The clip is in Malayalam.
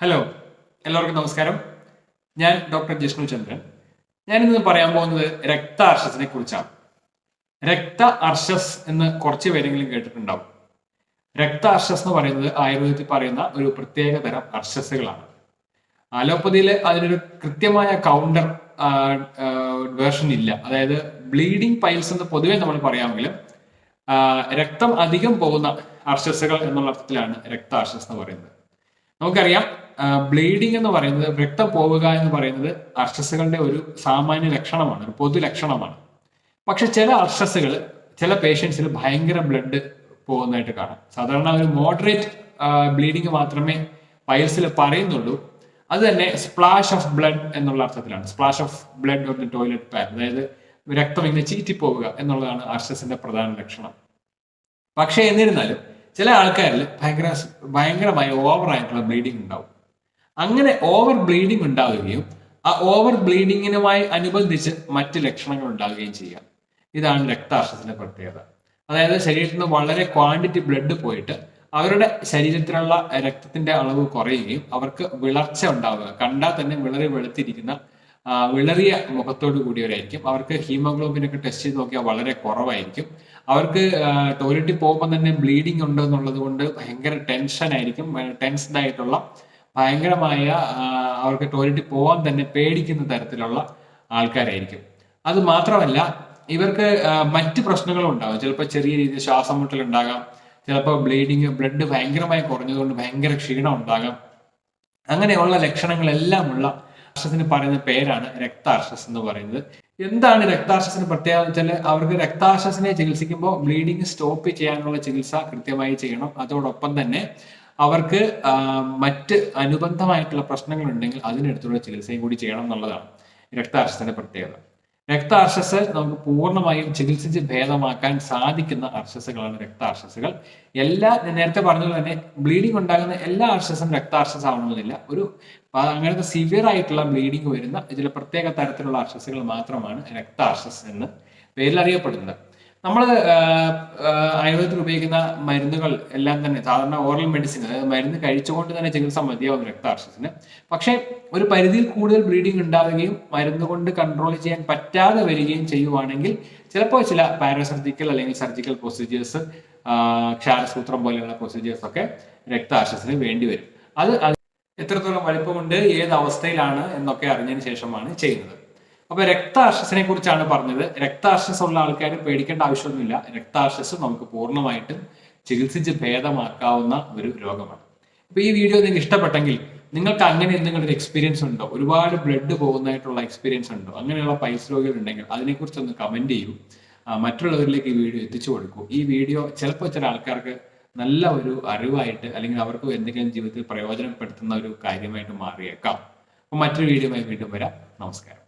ഹലോ എല്ലാവർക്കും നമസ്കാരം. ഞാൻ ഡോക്ടർ ജിഷ്ണു ചന്ദ്രൻ. ഞാനിന്ന് പറയാൻ പോകുന്നത് രക്ത അർഷസിനെ കുറിച്ചാണ്. രക്ത അർഷസ് എന്ന് കുറച്ച് പേരെങ്കിലും കേട്ടിട്ടുണ്ടാവും. രക്ത അർഷസ് എന്ന് പറയുന്നത് ആയുർവേദത്തിൽ പറയുന്ന ഒരു പ്രത്യേക തരം അർഷസുകളാണ് അലോപ്പതിയിൽ അതിനൊരു കൃത്യമായ കൗണ്ടർ വേർഷൻ ഇല്ല. അതായത് ബ്ലീഡിംഗ് പൈൽസ് എന്ന് പൊതുവെ നമ്മൾ പറയാമെങ്കിലും രക്തം അധികം പോകുന്ന അർഷസുകൾ എന്നുള്ള അർത്ഥത്തിലാണ് രക്ത അർഷസ് എന്ന് പറയുന്നത്. നമുക്കറിയാം ബ്ലീഡിംഗ് എന്ന് പറയുന്നത് രക്തം പോവുക എന്ന് പറയുന്നത് അർഷസുകളുടെ ഒരു സാമാന്യ ലക്ഷണമാണ് ഒരു പൊതു ലക്ഷണമാണ്. പക്ഷെ ചില അർഷസുകൾ ചില പേഷ്യൻസിൽ ഭയങ്കര ബ്ലഡ് പോകുന്നതായിട്ട് കാണാം. സാധാരണ ഒരു മോഡറേറ്റ് ബ്ലീഡിങ് മാത്രമേ പൈൽസിൽ പറയുന്നുള്ളൂ. അത് തന്നെ സ്പ്ലാഷ് ഓഫ് ബ്ലഡ് എന്നുള്ള അർത്ഥത്തിലാണ്. Splash of blood of the toilet pan. അതായത് രക്തം ഇങ്ങനെ ചീറ്റിപ്പോവുക എന്നുള്ളതാണ് അർഷസിന്റെ പ്രധാന ലക്ഷണം. പക്ഷേ എന്നിരുന്നാലും ചില ആൾക്കാരിൽ ഭയങ്കര ഭയങ്കരമായ ഓവർ ആയിട്ടുള്ള ബ്ലീഡിംഗ് ഉണ്ടാവും. അങ്ങനെ ഓവർ ബ്ലീഡിംഗ് ഉണ്ടാവുകയും ആ ഓവർ ബ്ലീഡിങ്ങിനുമായി അനുബന്ധിച്ച് മറ്റ് ലക്ഷണങ്ങൾ ഉണ്ടാവുകയും ചെയ്യാം. ഇതാണ് രക്താർഷത്തിന്റെ പ്രത്യേകത. അതായത് ശരീരത്തിൽ നിന്ന് വളരെ ക്വാണ്ടിറ്റി ബ്ലഡ് പോയിട്ട് അവരുടെ ശരീരത്തിലുള്ള രക്തത്തിന്റെ അളവ് കുറയുകയും അവർക്ക് വിളർച്ച ഉണ്ടാവുക. കണ്ടാൽ തന്നെ വിളറി വെളുത്തിരിക്കുന്ന വിളറിയ മുഖത്തോട് കൂടിയവരായിരിക്കും. അവർക്ക് ഹീമോഗ്ലോബിൻ ഒക്കെ ടെസ്റ്റ് ചെയ്ത് നോക്കിയാൽ വളരെ കുറവായിരിക്കും. അവർക്ക് ടോയ്ലറ്റിൽ പോകുമ്പോൾ തന്നെ ബ്ലീഡിംഗ് ഉണ്ട് എന്നുള്ളത് കൊണ്ട് ഭയങ്കര ടെൻഷൻ ആയിരിക്കും. ടെൻസ്ഡ് ആയിട്ടുള്ള ഭയങ്കരമായ അവർക്ക് ടോയ്ലറ്റിൽ പോകാൻ തന്നെ പേടിക്കുന്ന തരത്തിലുള്ള ആൾക്കാരായിരിക്കും. അത് മാത്രമല്ല ഇവർക്ക് മറ്റ് പ്രശ്നങ്ങളും ഉണ്ടാകും ചിലപ്പോൾ ചെറിയ രീതിയിൽ ശ്വാസം മുട്ടൽ ഉണ്ടാകാം. ചിലപ്പോൾ ബ്ലീഡിങ് ബ്ലഡ് ഭയങ്കരമായി കുറഞ്ഞതുകൊണ്ട് ഭയങ്കര ക്ഷീണം ഉണ്ടാകാം. അങ്ങനെയുള്ള ലക്ഷണങ്ങളെല്ലാം ഉള്ള അർഷസിന് പറയുന്ന പേരാണ് രക്താർഷസ് എന്ന് പറയുന്നത്. എന്താണ് രക്താർഷസിന് പ്രത്യേകത വെച്ചാൽ അവർക്ക് രക്താർഷസിനെ ചികിത്സിക്കുമ്പോൾ ബ്ലീഡിങ് സ്റ്റോപ്പ് ചെയ്യാനുള്ള ചികിത്സ കൃത്യമായി ചെയ്യണം. അതോടൊപ്പം തന്നെ അവർക്ക് മറ്റ് അനുബന്ധമായിട്ടുള്ള പ്രശ്നങ്ങൾ ഉണ്ടെങ്കിൽ അതിനടുത്തുള്ള ചികിത്സയും കൂടി ചെയ്യണം എന്നുള്ളതാണ് രക്താർഷസിന്റെ പ്രത്യേകത. രക്താർഷസ് നമുക്ക് പൂർണമായും ചികിത്സിച്ച് ഭേദമാക്കാൻ സാധിക്കുന്ന അർഷസുകളാണ് രക്താർഷസുകൾ എല്ലാ നേരത്തെ പറഞ്ഞതുപോലെ തന്നെ ബ്ലീഡിംഗ് ഉണ്ടാകുന്ന എല്ലാ അർഷസും രക്താർഷസ് ആവണമെന്നില്ല. ഒരു അങ്ങനത്തെ സിവിയർ ആയിട്ടുള്ള ബ്ലീഡിംഗ് വരുന്ന ഇതിലെ പ്രത്യേക തരത്തിലുള്ള അർഷസുകൾ മാത്രമാണ് രക്താർഷസ് എന്ന് പേരിൽ അറിയപ്പെടുന്നത് നമ്മൾ ആയുർവേദത്തിൽ ഉപയോഗിക്കുന്ന മരുന്നുകൾ എല്ലാം തന്നെ സാധാരണ ഓറൽ മെഡിസിൻ അതായത് മരുന്ന് കഴിച്ചുകൊണ്ട് തന്നെ ചികിത്സ മതിയാവും രക്താർശത്തിന് പക്ഷേ ഒരു പരിധിയിൽ കൂടുതൽ ബ്ലീഡിംഗ് ഉണ്ടാവുകയും മരുന്ന് കൊണ്ട് കൺട്രോൾ ചെയ്യാൻ പറ്റാതെ വരികയും ചെയ്യുവാണെങ്കിൽ ചിലപ്പോൾ ചില പാരാസർജിക്കൽ അല്ലെങ്കിൽ സർജിക്കൽ പ്രൊസീജിയേഴ്സ് ക്ഷാരസൂത്രം പോലെയുള്ള പ്രൊസീജിയേഴ്സ് ഒക്കെ രക്താർശത്തിന് വേണ്ടി വരും. അത് എത്രത്തോളം വലിപ്പമുണ്ട് ഏത് അവസ്ഥയിലാണ് എന്നൊക്കെ അറിഞ്ഞതിന് ശേഷമാണ് ചെയ്യുന്നത്. അപ്പൊ രക്താർഷസിനെ കുറിച്ചാണ് പറഞ്ഞത്. രക്താർഷസ് ഉള്ള ആൾക്കാർ പേടിക്കേണ്ട ആവശ്യമൊന്നുമില്ല. രക്താർഷസ് നമുക്ക് പൂർണമായിട്ടും ചികിത്സിച്ച് ഭേദമാക്കാവുന്ന ഒരു രോഗമാണ്. അപ്പൊ ഈ വീഡിയോ നിങ്ങൾക്ക് ഇഷ്ടപ്പെട്ടെങ്കിൽ നിങ്ങൾക്ക് അങ്ങനെ എന്തെങ്കിലും ഒരു എക്സ്പീരിയൻസ് ഉണ്ടോ? ഒരുപാട് ബ്ലഡ് പോകുന്നതായിട്ടുള്ള എക്സ്പീരിയൻസ് ഉണ്ടോ? അങ്ങനെയുള്ള പൈസ രോഗികൾ ഉണ്ടെങ്കിൽ അതിനെക്കുറിച്ച് ഒന്ന് കമന്റ് ചെയ്യൂ മറ്റുള്ളവരിലേക്ക് ഈ വീഡിയോ എത്തിച്ചു കൊടുക്കൂ. ഈ വീഡിയോ ചിലപ്പോൾ ചില ആൾക്കാർക്ക് നല്ല ഒരു അറിവായിട്ട് അല്ലെങ്കിൽ അവർക്ക് എന്തെങ്കിലും ജീവിതത്തിൽ പ്രയോജനപ്പെടുത്തുന്ന ഒരു കാര്യമായിട്ട് മാറിയേക്കാം. അപ്പൊ മറ്റൊരു വീഡിയോയുമായി വീണ്ടും വരാം. നമസ്കാരം.